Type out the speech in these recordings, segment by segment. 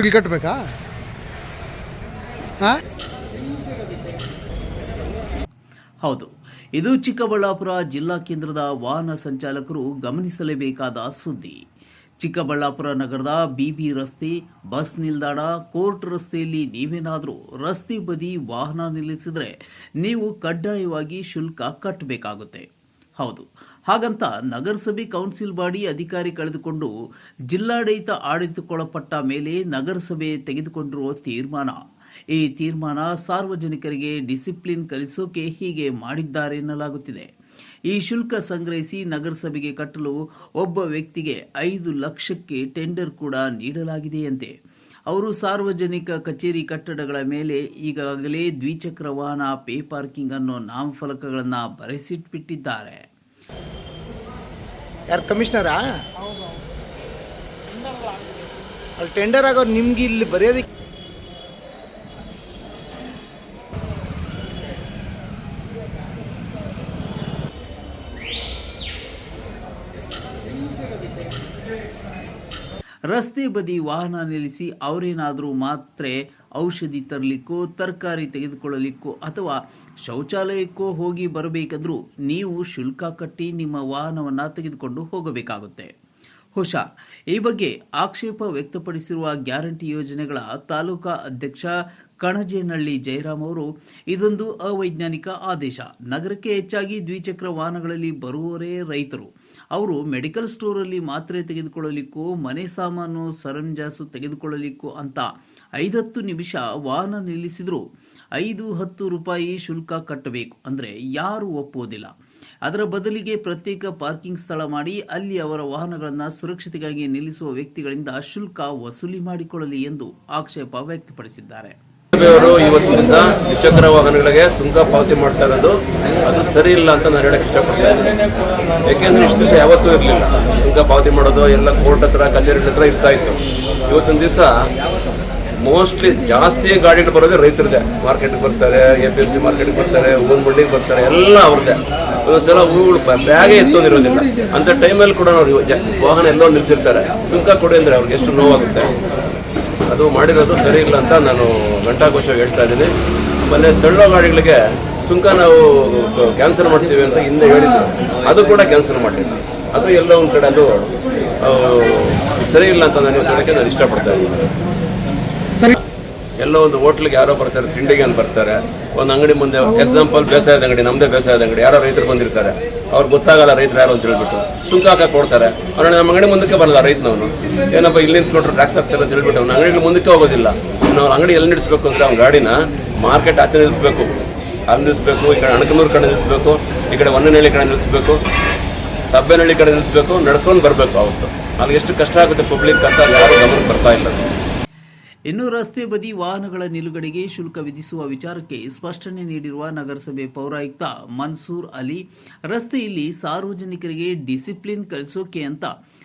ಇಲ್ಲಿ ಕಟ್ಟಬೇಕಾ ಹೌದು. ಇದು ಚಿಕ್ಕಬಳ್ಳಾಪುರ ಜಿಲ್ಲಾ ಕೇಂದ್ರದ ವಾಹನ ಸಂಚಾಲಕರು ಗಮನಿಸಲೇಬೇಕಾದ ಸುದ್ದಿ. ಚಿಕ್ಕಬಳ್ಳಾಪುರ ನಗರದ ಬಿಬಿ ರಸ್ತೆ, ಬಸ್ ನಿಲ್ದಾಣ, ಕೋರ್ಟ್ ರಸ್ತೆಯಲ್ಲಿ ನೀವೇನಾದರೂ ರಸ್ತೆ ಬದಿ ವಾಹನ ನಿಲ್ಲಿಸಿದರೆ ನೀವು ಕಡ್ಡಾಯವಾಗಿ ಶುಲ್ಕ ಕಟ್ಟಬೇಕಾಗುತ್ತೆ ಹೌದು. ಹಾಗಂತ ನಗರಸಭೆ ಕೌನ್ಸಿಲ್ ಬಾಡಿ ಅಧಿಕಾರಿ ಕಳೆದುಕೊಂಡು ಜಿಲ್ಲಾಡಳಿತ ಆಡಳಿತಕ್ಕೊಳಪಟ್ಟ ಮೇಲೆ ನಗರಸಭೆ ತೆಗೆದುಕೊಂಡಿರುವ ತೀರ್ಮಾನ. ಈ ತೀರ್ಮಾನ ಸಾರ್ವಜನಿಕರಿಗೆ ಡಿಸಿಪ್ಲಿನ್ ಕಲಿಸೋಕೆ ಹೀಗೆ ಮಾಡಿದ್ದಾರೆ ಎನ್ನಲಾಗುತ್ತಿದೆ. ಈ ಶುಲ್ಕ ಸಂಗ್ರಹಿಸಿ ನಗರಸಭೆಗೆ ಕಟ್ಟಲು ಒಬ್ಬ ವ್ಯಕ್ತಿಗೆ ಐದು ಲಕ್ಷಕ್ಕೆ ಟೆಂಡರ್ ಕೂಡ ನೀಡಲಾಗಿದೆಯಂತೆ. ಅವರು ಸಾರ್ವಜನಿಕ ಕಚೇರಿ ಕಟ್ಟಡಗಳ ಮೇಲೆ ಈಗಾಗಲೇ ದ್ವಿಚಕ್ರ ವಾಹನ ಪೇ ಪಾರ್ಕಿಂಗ್ ಅನ್ನೋ ನಾಮಫಲಕಗಳನ್ನು ಬರೆಸಿಟ್ಬಿಟ್ಟಿದ್ದಾರೆ. ಯಾರು ಕಮಿಷನರಾ ಅಲ್ಲಿ ಟೆಂಡರ್ ಆಗೋರು ನಿಮ್ಗೆ ಇಲ್ಲಿ ಬರೆಯೋದಕ್ಕೆ ರಸ್ತೆ ಬದಿ ವಾಹನ ನಿಲ್ಲಿಸಿ ಅವರೇನಾದರೂ ಮಾತ್ರೆ ಔಷಧಿ ತರಲಿಕ್ಕೋ, ತರಕಾರಿ ತೆಗೆದುಕೊಳ್ಳಲಿಕ್ಕೋ ಅಥವಾ ಶೌಚಾಲಯಕ್ಕೋ ಹೋಗಿ ಬರಬೇಕಾದರೂ ನೀವು ಶುಲ್ಕ ಕಟ್ಟಿ ನಿಮ್ಮ ವಾಹನವನ್ನು ತೆಗೆದುಕೊಂಡು ಹೋಗಬೇಕಾಗುತ್ತೆ. ಹೊಸ ಈ ಬಗ್ಗೆ ಆಕ್ಷೇಪ ವ್ಯಕ್ತಪಡಿಸಿರುವ ಗ್ಯಾರಂಟಿ ಯೋಜನೆಗಳ ತಾಲೂಕಾ ಅಧ್ಯಕ್ಷ ಕಣಜೇನಹಳ್ಳಿ ಜಯರಾಮ್ ಅವರು, ಇದೊಂದು ಅವೈಜ್ಞಾನಿಕ ಆದೇಶ. ನಗರಕ್ಕೆ ಹೆಚ್ಚಾಗಿ ದ್ವಿಚಕ್ರ ವಾಹನಗಳಲ್ಲಿ ಬರುವವರೇ ರೈತರು. ಅವರು ಮೆಡಿಕಲ್ ಸ್ಟೋರಲ್ಲಿ ಮಾತ್ರೆ ತೆಗೆದುಕೊಳ್ಳಲಿಕ್ಕೂ, ಮನೆ ಸಾಮಾನು ಸರಂಜಾಸು ತೆಗೆದುಕೊಳ್ಳಲಿಕ್ಕೂ ಅಂತ ಐದತ್ತು ನಿಮಿಷ ವಾಹನ ನಿಲ್ಲಿಸಿದ್ರು. ಐದು, ಹತ್ತು ರೂಪಾಯಿ ಶುಲ್ಕ ಕಟ್ಟಬೇಕು. ಅಂದರೆ ಯಾರು ಒಪ್ಪೋದಿಲ್ಲ ಅದರ ಬದಲಿಗೆ ಪ್ರತ್ಯೇಕ ಪಾರ್ಕಿಂಗ್ ಸ್ಥಳ ಮಾಡಿ, ಅಲ್ಲಿ ಅವರ ವಾಹನಗಳನ್ನು ಸುರಕ್ಷತೆಗಾಗಿ ನಿಲ್ಲಿಸುವ ವ್ಯಕ್ತಿಗಳಿಂದ ಶುಲ್ಕ ವಸೂಲಿ ಮಾಡಿಕೊಳ್ಳಲಿ ಎಂದು ಆಕ್ಷೇಪ ವ್ಯಕ್ತಪಡಿಸಿದ್ದಾರೆ. ಅವರು ಇವತ್ತಿನ ದಿವಸ ದ್ವಿಚಕ್ರ ವಾಹನಗಳಿಗೆ ಸುಂಕ ಪಾವತಿ ಮಾಡ್ತಾ ಇರೋದು. ಅದು ಸರಿ ಇಲ್ಲ ಅಂತ ನಾನು ಹೇಳಕ್ ಇಷ್ಟಪಡ್ತಾ ಇದ್ದೀನಿ. ಯಾಕೆಂದ್ರೆ ಇಷ್ಟು ದಿವಸ ಯಾವತ್ತೂ ಇರಲಿಲ್ಲ. ಸುಂಕ ಪಾವತಿ ಮಾಡೋದು, ಎಲ್ಲ ಕೋರ್ಟ್ ಹತ್ರ, ಕಚೇರಿ ಹತ್ರ ಇರ್ತಾ ಇತ್ತು. ಇವತ್ತಿನ ದಿವಸ ಮೋಸ್ಟ್ಲಿ ಜಾಸ್ತಿ ಗಾಡಿಗಳು ಬರೋದೇ ರೈತರದೇ. ಮಾರ್ಕೆಟ್ಗೆ ಬರ್ತಾರೆ ಎ ಪಿ ಸಿ ಮಾರ್ಕೆಟ್ಗೆ ಬರ್ತಾರೆ ಹೂವಿನ ಮಂಡಿಗೆ ಬರ್ತಾರೆ, ಎಲ್ಲ ಅವ್ರದ್ದೇ. ಒಂದೊಂದು ಸಲ ಹೂಗಳು ಬ್ಯಾಗೇ ಎತ್ತೋದಿರೋದಿಲ್ಲ ಅಂತ ಟೈಮಲ್ಲಿ ಕೂಡ ನಾವು ವಾಹನ ಎಲ್ಲೋ ನಿಲ್ಸಿರ್ತಾರೆ. ಸುಂಕ ಕೊಡಿ ಅಂದ್ರೆ ಅವ್ರಿಗೆ ಎಷ್ಟು ನೋವಾಗುತ್ತೆ. ಅದು ಮಾಡಿರೋದು ಸರಿ ಇಲ್ಲ ಅಂತ ನಾನು ಘಂಟಾಘೋಷವಾಗಿ ಹೇಳ್ತಾ ಇದ್ದೀನಿ. ಆಮೇಲೆ ತಳ್ಳೋ ಗಾಡಿಗಳಿಗೆ ಸುಂಕ ನಾವು ಕ್ಯಾನ್ಸಲ್ ಮಾಡ್ತೀವಿ ಅಂತ ಹಿಂದೆ ಹೇಳಿದ್ರು. ಅದು ಕೂಡ ಕ್ಯಾನ್ಸಲ್ ಮಾಡಿಲ್ಲ ಅದು ಎಲ್ಲ ಒಂದು ಕಡೆ ಅದು ಸರಿ ಇಲ್ಲ ಅಂತ ನಾನು ಹೇಳೋಕ್ಕೆ ನಾನು ಇಷ್ಟಪಡ್ತಾ ಇದ್ದೀನಿ. ಎಲ್ಲೋ ಒಂದು ಹೋಟ್ಲಿಗೆ ಯಾರೋ ಬರ್ತಾರೆ, ತಿಂಡಿಗೆ ಅಂತ ಬರ್ತಾರೆ. ಒಂದು ಅಂಗಡಿ ಮುಂದೆ ಎಕ್ಸಾಂಪಲ್ ಬೇಸಾಯದ ಅಂಗಡಿ ನಮ್ಮದೇ ಬೇಸಾಯದ ಅಂಗಡಿ, ಯಾರೋ ರೈತರು ಬಂದಿರ್ತಾರೆ. ಅವ್ರಿಗೆ ಗೊತ್ತಾಗಲ್ಲ ರೈತರು ಯಾರು ಅಂತ ಹೇಳ್ಬಿಟ್ಟು. ಸುಂಕ ಹಾಕಕ್ಕೆ ಕೊಡ್ತಾರೆ. ಅವ್ರೆ ನಮ್ಮ ಅಂಗಡಿ ಮುಂದಕ್ಕೆ ಬರಲ್ಲ ರೈತನವನು. ಏನಪ್ಪ ಇಲ್ಲಿ ಕೊಟ್ಟರು ಟ್ಯಾಕ್ಸ್ ಹಾಕ್ತಾರೆ ಅಂತ ಹೇಳ್ಬಿಟ್ಟು ಅವ್ನ ಅಂಗಡಿ ಮುಂದಕ್ಕೆ ಹೋಗೋದಿಲ್ಲ. ನಾವು ಅಂಗಡಿ ಎಲ್ಲಿ ನಿಲ್ಲಿಸ್ಬೇಕು ಅಂದರೆ ಅವ್ನ ಗಾಡಿನ ಮಾರ್ಕೆಟ್ ಹತ್ತಿರ ನಿಲ್ಲಿಸ್ಬೇಕು ಅಲ್ಲಿ ನಿಲ್ಲಿಸ್ಬೇಕು ಈ ಕಡೆ ಅಣಕನೂರು ಕಡೆ ನಿಲ್ಲಿಸ್ಬೇಕು ಈ ಕಡೆ ಹೊನ್ನನಹಳ್ಳಿ ಕಡೆ ನಿಲ್ಲಿಸ್ಬೇಕು ಸಬ್ಬೆನಹಳ್ಳಿ ಕಡೆ ನಿಲ್ಲಿಸ್ಬೇಕು ನಡ್ಕೊಂಡು ಬರಬೇಕು ಅವತ್ತು. ಅಲ್ಲಿ ಎಷ್ಟು ಕಷ್ಟ ಆಗುತ್ತೆ ಪಬ್ಲಿಕ್ ಅಂತ ಯಾರು ಗಮನಕ್ಕೆ ಬರ್ತಾ ಇಲ್ಲ. ಇನ್ನು ರಸ್ತೆ ಬದಿ ವಾಹನಗಳ ನಿಲುಗಡೆಗೆ ಶುಲ್ಕ ವಿಧಿಸುವ ವಿಚಾರಕ್ಕೆ ಸ್ಪಷ್ಟನೆ ನೀಡಿರುವ ನಗರಸಭೆ ಪೌರಾಯುಕ್ತ ಮನ್ಸೂರ್ ಅಲಿ, ರಸ್ತೆಯಲ್ಲಿ ಸಾರ್ವಜನಿಕರಿಗೆ ಡಿಸಿಪ್ಲಿನ್ ಕಲಿಸೋಕೆ ಅಂತ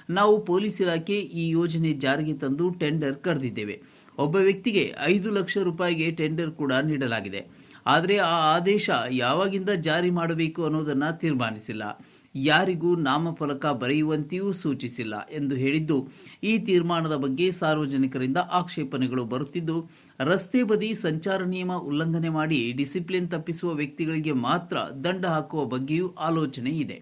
ನಾವು ಪೊಲೀಸ್ ಇಲಾಖೆ ಈ ಯೋಜನೆ ಜಾರಿಗೆ ತಂದು ಟೆಂಡರ್ ಕರೆದಿದ್ದೇವೆ ಒಬ್ಬ ವ್ಯಕ್ತಿಗೆ ಐದು ಲಕ್ಷ ರೂಪಾಯಿಗೆ ಟೆಂಡರ್ ಕೂಡ ನೀಡಲಾಗಿದೆ. ಆದರೆ ಆ ಆದೇಶ ಯಾವಾಗಿಂದ ಜಾರಿ ಮಾಡಬೇಕು ಅನ್ನೋದನ್ನು ತೀರ್ಮಾನಿಸಿಲ್ಲ. ಯಾರಿಗೂ ನಾಮಫಲಕ ಬರೆಯುವಂತೆಯೂ ಸೂಚಿಸಿಲ್ಲ ಎಂದು ಹೇಳಿದ್ದು, ಈ ತೀರ್ಮಾನದ ಬಗ್ಗೆ ಸಾರ್ವಜನಿಕರಿಂದ ಆಕ್ಷೇಪಣೆಗಳು ಬರುತ್ತಿದ್ದು, ರಸ್ತೆ ಬದಿ ಸಂಚಾರ ನಿಯಮ ಉಲ್ಲಂಘನೆ ಮಾಡಿ ಡಿಸಿಪ್ಲಿನ್ ತಪ್ಪಿಸುವ ವ್ಯಕ್ತಿಗಳಿಗೆ ಮಾತ್ರ ದಂಡ ಹಾಕುವ ಬಗ್ಗೆಯೂ ಆಲೋಚನೆ ಇದೆ.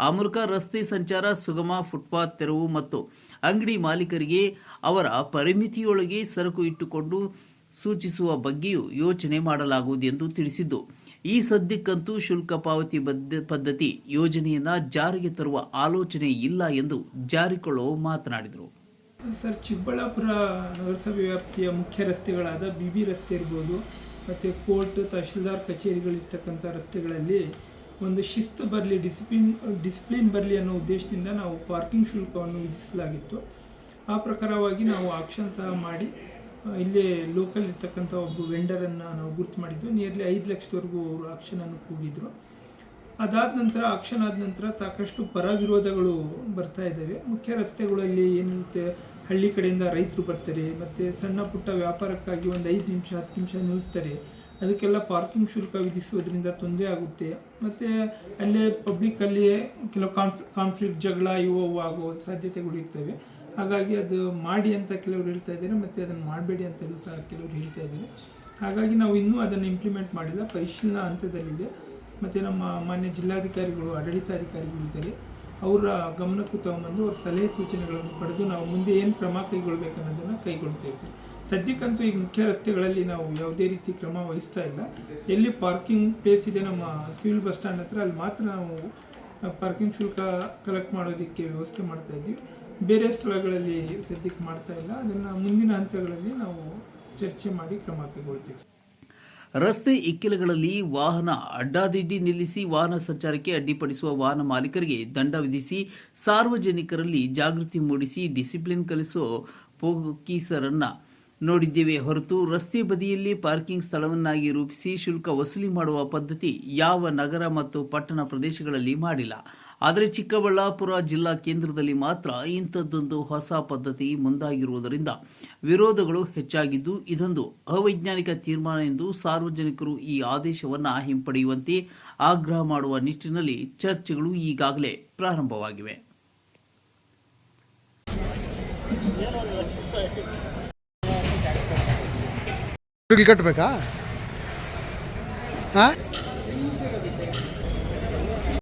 ಆ ಮೂಲಕ ರಸ್ತೆ ಸಂಚಾರ, ಸುಗಮ ಫುಟ್ಪಾತ್, ತೆರವು ಮತ್ತು ಅಂಗಡಿ ಮಾಲೀಕರಿಗೆ ಅವರ ಪರಿಮಿತಿಯೊಳಗೆ ಸರಕು ಇಟ್ಟುಕೊಂಡು ಸೂಚಿಸುವ ಬಗ್ಗೆಯೂ ಯೋಚನೆ ಮಾಡಲಾಗುವುದು ಎಂದು ತಿಳಿಸಿದ್ದು ಈ ಸದ್ಯಕ್ಕಂತೂ ಶುಲ್ಕ ಪಾವತಿ ಪದ್ಧತಿ ಯೋಜನೆಯನ್ನ ಜಾರಿಗೆ ತರುವ ಆಲೋಚನೆ ಇಲ್ಲ ಎಂದು ಜಾರಿಕೊಳ್ಳೋ ಮಾತನಾಡಿದರು. ಸರ್, ಚಿಕ್ಕಬಳ್ಳಾಪುರ ನಗರಸಭೆ ವ್ಯಾಪ್ತಿಯ ಮುಖ್ಯ ರಸ್ತೆಗಳಾದ ಬಿ ಬಿ ರಸ್ತೆ ಇರ್ಬೋದು, ಮತ್ತು ಕೋರ್ಟ್, ತಹಶೀಲ್ದಾರ್ ಕಚೇರಿಗಳಿರ್ತಕ್ಕಂಥ ರಸ್ತೆಗಳಲ್ಲಿ ಒಂದು ಶಿಸ್ತು ಬರಲಿ, ಡಿಸಿಪ್ಲಿನ್ ಡಿಸಿಪ್ಲಿನ್ ಬರಲಿ ಅನ್ನೋ ಉದ್ದೇಶದಿಂದ ನಾವು ಪಾರ್ಕಿಂಗ್ ಶುಲ್ಕವನ್ನು ವಿಧಿಸಲಾಗಿತ್ತು. ಆ ಪ್ರಕಾರವಾಗಿ ನಾವು ಆಕ್ಷನ್ ಸಹ ಮಾಡಿ ಇಲ್ಲೇ ಲೋಕಲ್ ಇರ್ತಕ್ಕಂಥ ಒಬ್ಬ ವೆಂಡರನ್ನು ನಾವು ಗುರ್ತು ಮಾಡಿದ್ದು ನಿಯರ್ಲಿ ಐದು ಲಕ್ಷದವರೆಗೂ ಅವರು ಆಕ್ಷನನ್ನು ಕೂಗಿದ್ರು. ಅದಾದ ನಂತರ ಆಕ್ಷನ್ ಆದ ನಂತರ ಸಾಕಷ್ಟು ಪರ ವಿರೋಧಗಳು ಬರ್ತಾ ಇದ್ದಾವೆ. ಮುಖ್ಯ ರಸ್ತೆಗಳಲ್ಲಿ ಏನಿರುತ್ತೆ ಹಳ್ಳಿ ಕಡೆಯಿಂದ ರೈತರು ಬರ್ತಾರೆ, ಮತ್ತು ಸಣ್ಣ ಪುಟ್ಟ ವ್ಯಾಪಾರಕ್ಕಾಗಿ ಒಂದು ಐದು ನಿಮಿಷ, ಹತ್ತು ನಿಮಿಷ ನಿಲ್ಲಿಸ್ತಾರೆ ಅದಕ್ಕೆಲ್ಲ ಪಾರ್ಕಿಂಗ್ ಶುಲ್ಕ ವಿಧಿಸೋದ್ರಿಂದ ತೊಂದರೆ ಆಗುತ್ತೆ. ಮತ್ತು ಅಲ್ಲೇ ಪಬ್ಲಿಕ್ಕಲ್ಲಿ ಕೆಲವು ಕಾನ್ಫ್ ಕಾನ್ಫ್ಲಿಕ್ಟ್ ಜಗಳ, ಇವು, ಅವು ಆಗೋ ಸಾಧ್ಯತೆಗಳು ಇರ್ತವೆ. ಹಾಗಾಗಿ ಅದು ಮಾಡಿ ಅಂತ ಕೆಲವರು ಹೇಳ್ತಾ ಇದ್ದಾರೆ, ಮತ್ತು ಅದನ್ನು ಮಾಡಬೇಡಿ ಅಂತಲೂ ಸಹ ಕೆಲವರು ಹೇಳ್ತಾ ಇದ್ದಾರೆ. ಹಾಗಾಗಿ ನಾವು ಇನ್ನೂ ಅದನ್ನು ಇಂಪ್ಲಿಮೆಂಟ್ ಮಾಡಿಲ್ಲ, ಪರಿಶೀಲನಾ ಹಂತದಲ್ಲಿದೆ. ಮತ್ತು ನಮ್ಮ ಮಾನ್ಯ ಜಿಲ್ಲಾಧಿಕಾರಿಗಳು, ಆಡಳಿತಾಧಿಕಾರಿಗಳು ಇದ್ದಾರೆ. ಅವರ ಗಮನಕ್ಕೂ ತಗೊಂಬಂದು ಅವ್ರ ಸಲಹೆ ಸೂಚನೆಗಳನ್ನು ಪಡೆದು ನಾವು ಮುಂದೆ ಏನು ಕ್ರಮ ಕೈಗೊಳ್ಬೇಕು ಅನ್ನೋದನ್ನು ಕೈಗೊಳ್ತೇವೆ ಸರ್. ಸದ್ಯಕ್ಕಂತೂ ಈಗ ಮುಖ್ಯ ರಸ್ತೆಗಳಲ್ಲಿ ನಾವು ಯಾವುದೇ ರೀತಿ ಕ್ರಮ ವಹಿಸ್ತಾ ಇಲ್ಲ. ಎಲ್ಲಿ ಪಾರ್ಕಿಂಗ್ ಪ್ಲೇಸ್ ಇದೆ ನಮ್ಮ ಸಿವಿಲ್ ಬಸ್ ಸ್ಟ್ಯಾಂಡ್ ಹತ್ರ, ಅಲ್ಲಿ ಮಾತ್ರ ನಾವು ಪಾರ್ಕಿಂಗ್ ಶುಲ್ಕ ಕಲೆಕ್ಟ್ ಮಾಡೋದಕ್ಕೆ ವ್ಯವಸ್ಥೆ ಮಾಡ್ತಾ ಇದ್ದೀವಿ. ಬೇರೆ ಸ್ಥಳಗಳಲ್ಲಿ ಸದ್ಯಕ್ಕೆ ಮಾಡ್ತಾ ಇಲ್ಲ. ಅದನ್ನು ಮುಂದಿನ ಹಂತಗಳಲ್ಲಿ ನಾವು ಚರ್ಚೆ ಮಾಡಿ ಕ್ರಮ ಕೈಗೊಳ್ತೀವಿ. ರಸ್ತೆ ಇಕ್ಕೆಲಗಳಲ್ಲಿ ವಾಹನ ಅಡ್ಡಾದಿಡ್ಡಿ ನಿಲ್ಲಿಸಿ ವಾಹನ ಸಂಚಾರಕ್ಕೆ ಅಡ್ಡಿಪಡಿಸುವ ವಾಹನ ಮಾಲೀಕರಿಗೆ ದಂಡ ವಿಧಿಸಿ ಸಾರ್ವಜನಿಕರಲ್ಲಿ ಜಾಗೃತಿ ಮೂಡಿಸಿ ಡಿಸಿಪ್ಲಿನ್ ಕಲಿಸೋ ಪೋಕೀಸರನ್ನು ನೋಡಿದ್ದೇವೆ ಹೊರತು ರಸ್ತೆ ಬದಿಯಲ್ಲಿ ಪಾರ್ಕಿಂಗ್ ಸ್ಥಳವನ್ನಾಗಿ ರೂಪಿಸಿ ಶುಲ್ಕ ವಸೂಲಿ ಮಾಡುವ ಪದ್ಧತಿ ಯಾವ ನಗರ ಮತ್ತು ಪಟ್ಟಣ ಪ್ರದೇಶಗಳಲ್ಲಿ ಮಾಡಿಲ್ಲ. ಆದರೆ ಚಿಕ್ಕಬಳ್ಳಾಪುರ ಜಿಲ್ಲಾ ಕೇಂದ್ರದಲ್ಲಿ ಮಾತ್ರ ಇಂಥದ್ದೊಂದು ಹೊಸ ಪದ್ಧತಿ ಮುಂದಾಗಿರುವುದರಿಂದ ವಿರೋಧಗಳು ಹೆಚ್ಚಾಗಿದ್ದು ಇದೊಂದು ಅವೈಜ್ಞಾನಿಕ ತೀರ್ಮಾನ ಎಂದು ಸಾರ್ವಜನಿಕರು ಈ ಆದೇಶವನ್ನು ಹಿಂಪಡೆಯುವಂತೆ ಆಗ್ರಹ ಮಾಡುವ ನಿಟ್ಟಿನಲ್ಲಿ ಚರ್ಚೆಗಳು ಈಗಾಗಲೇ ಪ್ರಾರಂಭವಾಗಿವೆ. ಕಟ್ಟಬೇಕಾ